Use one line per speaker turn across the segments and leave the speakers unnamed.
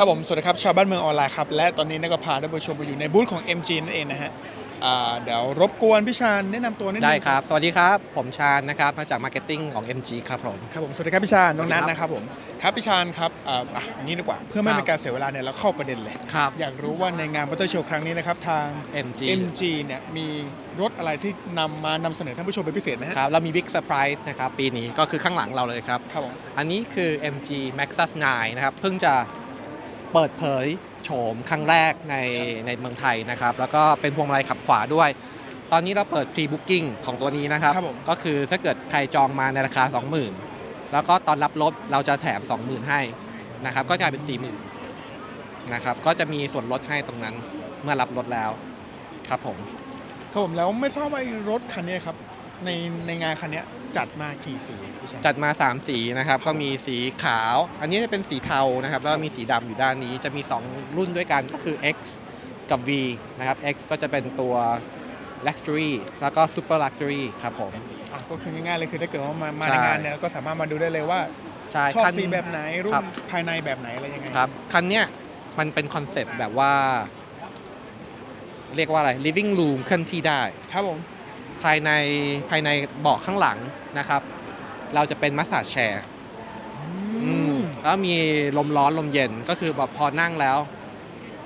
ครับผมสวัสดีครับชาวบ้านเมืองออนไลน์ครับและตอนนี้นักก็พาท่านผู้ชมไปอยู่ในบูธของ MG นั่นเองนะฮะอ่าเดี๋ยวรบกวนพี่ชาญแนะนำตัวนิดนึง
ได้ครับ สวัสดีครับ ผมชาญนะครับ มาจากมาร์เก็ตติ้งของ MG ครับผม
ครับผมสวัสดีครับพี่ชาญน้องนัท
สวัสดีครับ
นะครับผมครับพี่ชาญครับอ่าอะอย่างนี้ดีกว่าเพื่อไม่
ครับ
เป็นการเสียเวลาเนี่ยเราเข้าประเด็นเลย
ครับ
อยากรู้ว่าในงานบัตเตอร์โชว์ครั้งนี้นะครับทาง
MG
MG เนี่ยมีรถอะไรที่นำมานำเสนอท่านผู้ชมเป็นพิเศษนะฮะ
ครับเรามีบิ๊กเซอร์ไพรส์นะครับ ปีนี้ก็คือข้างหลังเราเลยครับ
ครับผม
อันนี้คือ MG Maxus 9 นะครับ เพิ่งจะ เปิดเผยโฉมครั้งแรกในในเมืองไทยนะครับ แล้วก็เป็นพวงมาลัยขับขวาด้วย ตอนนี้เราเปิด Pre Booking ของตัวนี้นะครับ
ครับผม
ก็คือถ้าเกิดใครจองมาในราคา 20,000 แล้วก็ตอนรับรถเราจะแถม 20,000 ให้นะครับ ก็จะกลายเป็น 40,000นะครับ ก็จะมีส่วนลดให้ตรงนั้นเมื่อรับรถแล้วครับผม
ครับผมแล้วไม่ทราบว่ารถคันนี้ครับในในงานคันนี้ จัดมากี่สีครับพี่ชาญ
จัดมา 3 สีนะครับก็มีสีขาว อันนี้จะเป็นสีเทานะครับแล้วก็มีสีดำอยู่ด้านนี้จะมี 2 รุ่นด้วยกันก็คือ X กับ V นะครับ X ก็จะเป็นตัว Luxury แล้วก็ Super Luxury ครับผม
อะก็คือง่ายๆเลยคือถ้าเกิดว่ามามา
ใช่
ในงานเนี่ยเราก็สามารถมาดูได้เลยว่า
ใช่
ชอบ
คัน
สีแบบไหนรุ่
ครั
น
บ
ภายในแบบไหนอะไรยังไง
ครับคันเนี้ยมันเป็นคอนเซปต์แบบว่า เรียกว่าอะไร living room เคลื่อนที่ได้
ครับผม
ภายในภายในเบาะข้างหลังนะครับ เราจะเป็นมัสซาจแชร์อืมแล้วมีลมร้อนลมเย็นก็คือแบบพอนั่งแล้ว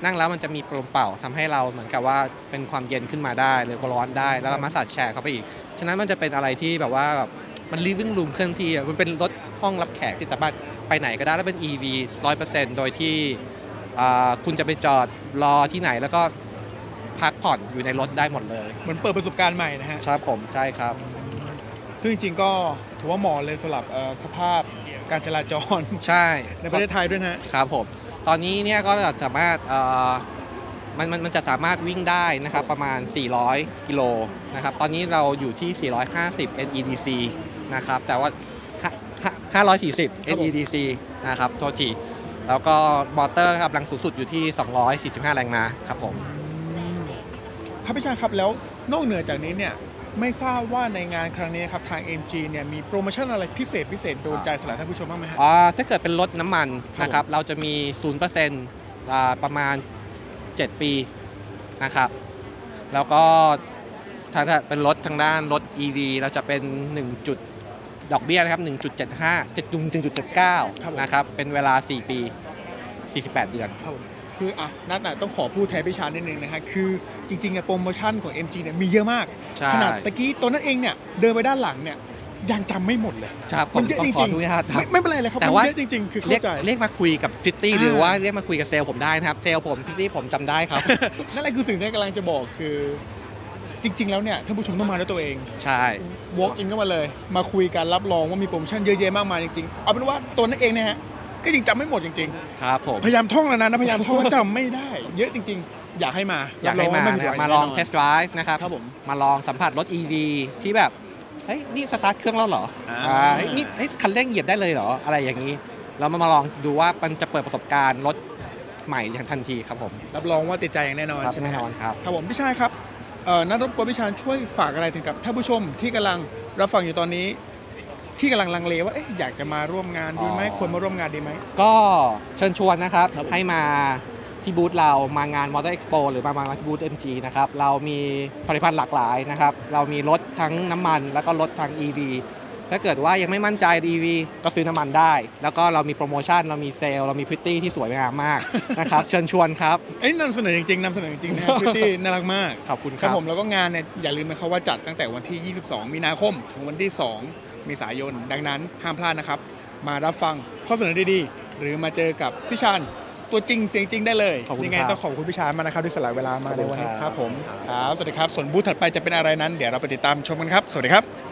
นั่งแล้วมันจะมีลมเป่าทำให้เราเหมือนกับว่าเป็นความเย็นขึ้นมาได้หรือก็ร้อนได้แล้วก็มาสัดแชร์เข้าไปอีก ฉะนั้นมันจะเป็นอะไรที่แบบว่าแบบมัน living room เคลื่อนที่อะมันเป็นรถห้องรับแขกที่สามารถไปไหนก็ได้แล้วเป็น EV 100%โดยที่อ่าคุณจะไปจอดรอที่ไหนแล้วก็ พักผ่อนอยู่ในรถได้หมดเลย
เหมือนเปิดประสบการณ์ใหม่นะฮะ
ใช่ผมใช่ครับ
ซึ่งจริงๆก็ถือว่าเหมาะเลยสำหรับเอ่อสภาพการจราจร
ใช่
ในประเทศไทยด้วยนะฮะ
ครับผม ตอนนี้เนี่ยก็สามารถเอ่อมันมันมันจะสามารถวิ่งได้นะครับประมาณ 400 กิโลนะครับ ตอนนี้เราอยู่ที่ 450 NEDC นะครับ แต่ว่าห้า540
ครับผม
NEDC นะครับ โทษที แล้วก็มอเตอร์กำลังสูงสุดอยู่ที่ 245 แรงม้าครับผม
ครับพี่ชายครับแล้วนอกเหนือจากนี้เนี่ยไม่ทราบว่าในงานครั้งนี้ครับทาง MG เนี่ยมีโปรโมชั่นอะไรพิเศษพิเศษโดนใจสำหรับท่านผู้ชมบ้างไหมฮะ
อ่าถ้าเกิดเป็นรถน้ำมัน
ครับ
นะครับ เราจะมี 0%อ่าประมาณ 7 ปีนะครับ แล้วก็ถ้าถ้าเป็นรถทางด้านรถ EV เราจะเป็น 1 จุดดอกเบี้ยนะครับ 1.75 1.79นะครับ เป็นเวลา 4 ปี 48 เดือน
ครับผม คืออะนัดน่ะต้องขอพูดแทนพี่ชาญนิดนึงนะฮะคือจริงๆเนี่ยโปรโมชั่นของ MG เนี่ยมีเยอะมาก
ใช่
ขนาดตะกี้ตัวนั้นเองเนี่ยเดินไปด้านหลังเนี่ยยังจำไม่หมดเลย
ครับผ
มั
ม
นเยอะ
ต้อ
จ
งขอ
ริง
อนุญาต
ๆไม่ไม่เป็นไรเลยครับ
แต่
มัน
ว่า
เยอะจริง ๆ คือ
เรีย
เข้ากใจ
เรียกมาคุยกับพิตตี้
อ่า
หรือว่าเรียกมาคุยกับเซลล์ผมได้นะครับ เซลล์ผมพิตตี้ผมจำได้ครับ
นั่นแหละคือสิ่งที่กำลังจะบอกคือ จริง ๆ แล้วเนี่ยท่านผู้ชมต้องมาด้วยตัวเอง
ใช่
walk in เข้ามาเลย มาคุยกันรับรองว่ามีโปรโมชั่นเยอะแยะมากมายจริงๆ เอาเป็นว่าตัวนั้นเองเนี่ยฮะ ก็ยังจำไม่หมดจริง
ครับผม
ๆ พยายามท่องแล้วนะนะพยายามท่องแล้วจำไม่ได้ เยอะจริง ๆ อยากให้มา
อยากให้มา
รับร
นะ
ง
ค
ว่
รับ
ไผิดหวั
มาลอง
แน่นน
เทสต์ไดรฟ์นะครับ
ครับผม
มาลองสัมผัสรถ EV ที่แบบ เฮ้ย นี่สตาร์ทเครื่องแล้วเหรอ
อ่า
อ่าเฮ้ยนี่เฮ้ยคันเร่งเหยียบได้เลยเหรอ อะไรอย่างนี้ เรามามาลองดูว่ามันจะเปิดประสบการณ์รถใหม่อย่างทันทีครับผม
รับรองว่าติดใจอย่างแน่นอน
ครับ
ใช่ไหม
แน่
ฮะ
นอนครับ
ครับผมพี่ชายครับเอ่อนัดรบกวนพี่ชายช่วยฝากอะไรถึงกับท่านผู้ชมที่กำลังรับฟังอยู่ตอนนี้ ที่กำลังลังเลว่าเอ๊ะอยากจะมาร่วมงานดีไหม
อ๋อ
ควรมาร่วมงานดีไหม
ก็เชิญชวนนะครับ
ครับผม
ให้มาที่บูธเรามางาน Motor Expo หรือมางานที่บูธ MG นะครับ เรามีผลิตภัณฑ์หลากหลายนะครับ เรามีรถทั้งน้ำมัน แล้วก็รถทาง EV ถ้าเกิดว่ายังไม่มั่นใจ EV ก็ซื้อน้ำมันได้ แล้วก็เรามีโปรโมชั่น เรามีเซลล์เรามีพริตตี้ที่สวยงามมากนะครับ เชิญชวนครับ
เอ้ยนำเสนอจริงๆนำเสนอจริงๆนะฮะพี่น่ารักมาก
ขอบคุณ
ค
ค
รั
รั
บบผมแล้วก็งานเนี่ยอย่าลืมนะครับว่าจัดตั้งแต่วันที่ 22 มีนาคม ถึงวันที่ 2 เมษายน ดังนั้นห้ามพลาดนะครับ มารับฟังข้อเสนอดีๆ หรือมาเจอกับพี่ชานตัวจริงเสียงจริงได้เลย
ขอบคุณ
ยังไง
ครับ
ต้องขอบคุณพี่ชานมากนะครับที่สละเวลามาในวันนี้
ขอบคุณ
ค
ครั
รับบผมครับสวัสดีครับส่วนบูธถัดไปจะเป็นอะไรนั้น เดี๋ยวเราไปติดตามชมกันครับ สวัสดีครับ